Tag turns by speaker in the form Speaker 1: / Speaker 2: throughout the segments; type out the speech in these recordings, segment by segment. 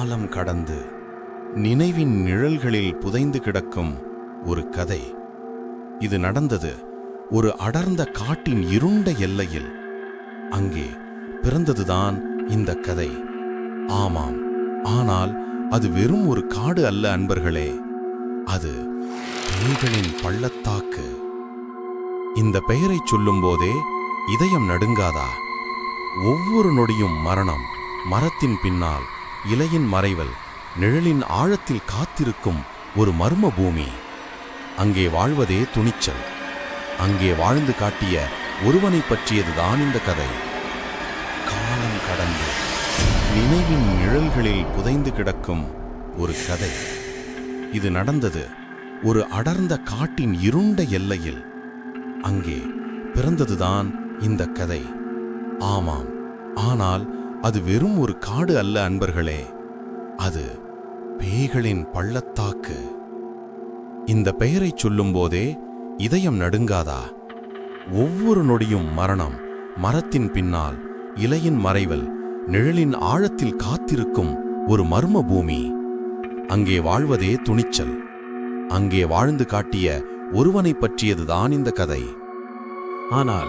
Speaker 1: காலம் கடந்து நினைவின் நிழல்களில் புதைந்து கிடக்கும் ஒரு கதை. இது நடந்தது ஒரு அடர்ந்த காட்டின் இருண்ட எல்லையில். அங்கே பிறந்ததுதான் இந்த கதை. ஆமாம் ஆனால் அது வெறும் ஒரு காடு அல்ல அன்பர்களே. அது பேய்களின் பள்ளத்தாக்கு. இந்த பெயரைச் சொல்லும்போதே இதயம் நடுங்காதா? ஒவ்வொரு நொடியும் மரணம் மரத்தின் பின்னால். இலையின் மறைவல் நிழலின் ஆழத்தில் காத்திருக்கும் ஒரு மர்ம பூமி. அங்கே வாழ்வதே துணிச்சல். அங்கே வாழ்ந்து காட்டிய ஒருவனைப் பற்றியதுதான் இந்த கதை. காலம் கடந்து நினைவின் நிழல்களில் புதைந்து கிடக்கும் ஒரு கதை. இது நடந்தது ஒரு அடர்ந்த காட்டின் இருண்ட எல்லையில். அங்கே பிறந்ததுதான் இந்த கதை. ஆமாம் ஆனால் அது வெறும் ஒரு காடு அல்ல அன்பர்களே. அது பேய்களின் பள்ளத்தாக்கு. இந்த பெயரைச் சொல்லும்போதே இதயம் நடுங்காதா? ஒவ்வொரு நொடியும் மரணம் மரத்தின் பின்னால் இலையின் மறைவல் நிழலின் ஆழத்தில் காத்திருக்கும் ஒரு மர்ம பூமி. அங்கே வாழ்வதே துணிச்சல். அங்கே வாழ்ந்து காட்டிய ஒருவனைப் பற்றியதுதான் இந்த கதை.
Speaker 2: ஆனால்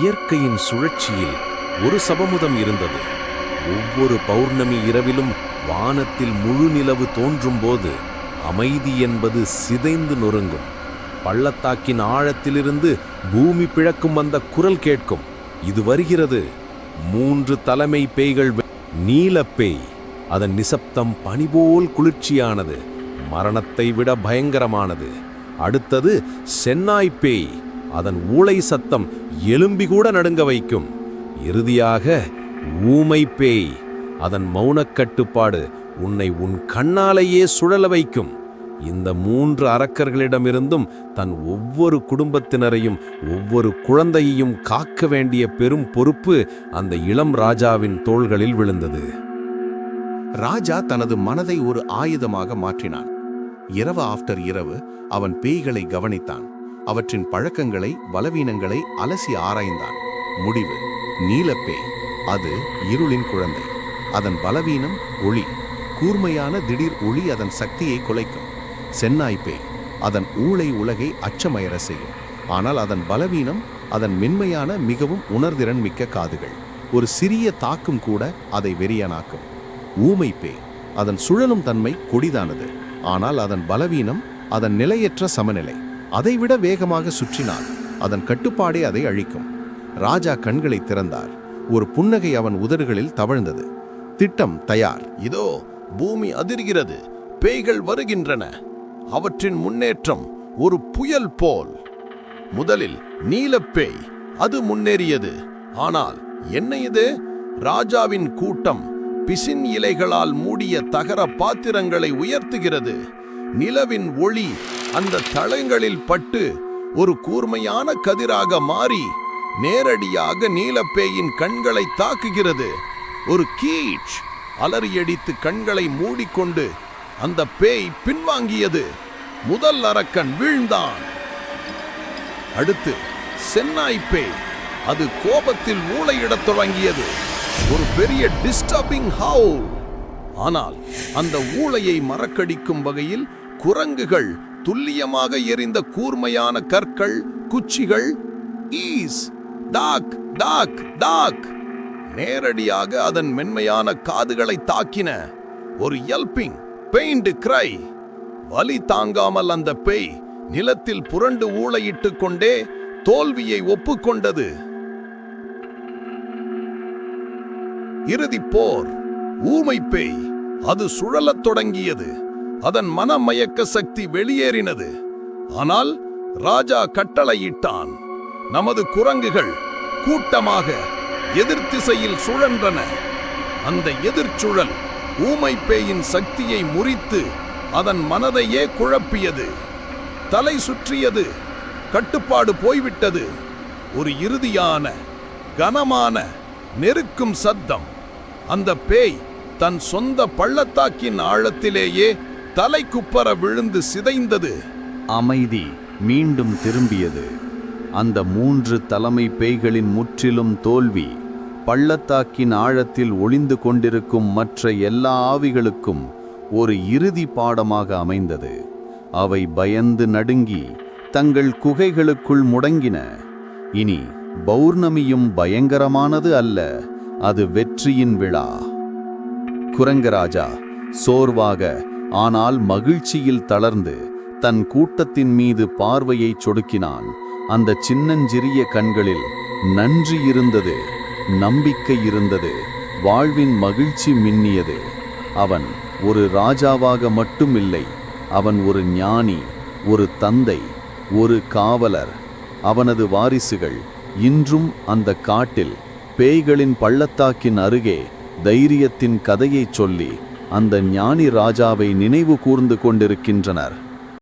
Speaker 2: இயற்கையின் சுழற்சியில் ஒரு சபமுதம் இருந்தது. ஒவ்வொரு பௌர்ணமி இரவிலும் வானத்தில் முழு நிலவு தோன்றும்போது அமைதி என்பது சிதைந்து நொறுங்கும். பள்ளத்தாக்கின் ஆழத்திலிருந்து பூமி பிழக்கும் வந்த குரல் கேட்கும். இது வருகிறது. மூன்று தலைமை பேய்கள் நீலப்பேய் நீலப் பேய். அதன் நிசப்தம் பனிபோல் குளிர்ச்சியானது. மரணத்தை விட பயங்கரமானது. அடுத்தது சென்னாய் பேய். அதன் ஊளை சத்தம் எலும்பி கூட நடுங்க வைக்கும். இறுதியாக ஊமை பேய் அதன் மௌனக் கட்டுப்பாடு உன்னை உன் கண்ணாலேயே சுழல வைக்கும். இந்த மூன்று அரக்கர்களிடமிருந்தும் தன் ஒவ்வொரு குடும்பத்தினரையும் ஒவ்வொரு குழந்தையையும் காக்க வேண்டிய பெரும் பொறுப்பு அந்த இளம் ராஜாவின் தோள்களில் விழுந்தது.
Speaker 3: ராஜா தனது மனதை ஒரு ஆயுதமாக மாற்றினான். இரவு ஆஃப்டர் இரவு அவன் பேய்களை கவனித்தான். அவற்றின் பழக்கங்களை பலவீனங்களை அலசி ஆராய்ந்தான். முடிவு நீலப்பேய். அது இருளின் குழந்தை. அதன் பலவீனம் ஒளி. கூர்மையான திடீர் ஒளி அதன் சக்தியை குலைக்கும். சென்னாய்ப்பே அதன் ஊளை உலகை அச்சமயர செய்யும். ஆனால் அதன் பலவீனம் அதன் மென்மையான மிகவும் உணர்திறன் மிக்க காதுகள். ஒரு சிறிய தாக்கும் கூட அதை வெறியனாக்கும். ஊமை பே அதன் சுழலும் தன்மை கொடிதானது. ஆனால் அதன் பலவீனம் அதன் நிலையற்ற சமநிலை. அதைவிட வேகமாக சுற்றினால் அதன் கட்டுப்பாடே அதை அழிக்கும். ராஜா கண்களை திறந்தார். ஒரு புன்னகை அவன் உதடுகளில் தவழ்ந்தது. திட்டம் தயார்.
Speaker 4: இதோ பூமி அதிர்கிறது. பேய்கள் வருகின்றன. அவற்றின் முன்னேற்றம் ஒரு புயல் போல். முதலில் நீலப்பேய் அது முன்னேறியது. ஆனால் என்ன இது? ராஜாவின் கூட்டம் பிசின் இலைகளால் மூடிய தகர பாத்திரங்களை உயர்த்துகிறது. நிலவின் ஒளி அந்த தளங்களில் பட்டு ஒரு கூர்மையான கதிராக மாறி நேரடியாக நீலப்பேயின் கண்களை தாக்குகிறது. ஒரு கீச் அலறியடித்து கண்களை மூடிக்கொண்டு அந்த பேய் பின்வாங்கியது. முதல் அரக்கன் வீழ்ந்தான். அடுத்து சென்னாய் பேய் அது கோபத்தில் ஊழையிடத் தொடங்கியது. ஒரு பெரிய டிஸ்டர்பிங் ஹவுல் ஆனால் அந்த ஊளையை மறக்கடிக்கும் வகையில் குரங்குகள் துல்லியமாக எரிந்த கூர்மையான கற்கள் குச்சிகள் ஈஸ் டாக் டாக் டாக். நேரடியாக அதன் மென்மையான காதுகளை தாக்கின ஒரு எல்பிங் பெயிண்ட் கிரை. வலி தாங்காமல் அந்த பேய் நிலத்தில் புரண்டு ஊழையிட்டு கொண்டே தோல்வியை ஒப்புக்கொண்டது. இறுதிப் போர் ஊமை பேய். அது சுழலத் தொடங்கியது. அதன் மனமயக்க சக்தி வெளியேறினது. ஆனால் ராஜா கட்டளையிட்டான். நமது குரங்குகள் கூட்டமாக எதிர்த்திசையில் சுழன்றன. அந்த எதிர்ச்சுழல் ஊமை பேயின் சக்தியை முறித்து அதன் மனதையே குழப்பியது. தலை சுற்றியது கட்டுப்பாடு போய்விட்டது. ஒரு இறுதியான கனமான நெருக்கும் சத்தம். அந்த பேய் தன் சொந்த பள்ளத்தாக்கின் ஆழத்திலேயே தலை குப்பர விழுந்து சிதைந்தது.
Speaker 5: அமைதி மீண்டும் திரும்பியது. அந்த மூன்று தலைமை பேய்களின் முற்றிலும் தோல்வி
Speaker 3: பள்ளத்தாக்கின் ஆழத்தில் ஒளிந்து கொண்டிருக்கும் மற்ற எல்லா ஆவிகளுக்கும் ஒரு இறுதி பாடமாக அமைந்தது. அவை பயந்து நடுங்கி தங்கள் குகைகளுக்குள் முடங்கின. இனி பௌர்ணமியும் பயங்கரமானது அல்ல அது வெற்றியின் விழா. குரங்கராஜா சோர்வாக ஆனால் மகிழ்ச்சியில் தளர்ந்து தன் கூட்டத்தின் மீது பார்வையைச் சொடுக்கினான். அந்த சின்னஞ்சிறிய கண்களில் நன்றி இருந்தது நம்பிக்கை இருந்தது வாழ்வின் மகிழ்ச்சி மின்னியது. அவன் ஒரு ராஜாவாக மட்டுமில்லை அவன் ஒரு ஞானி ஒரு தந்தை ஒரு காவலர். அவனது வாரிசுகள் இன்றும் அந்த காட்டில் பேய்களின் பள்ளத்தாக்கின் அருகே தைரியத்தின் கதையைச் சொல்லி அந்த ஞானி ராஜாவை நினைவு கூர்ந்து கொண்டிருக்கின்றனர்.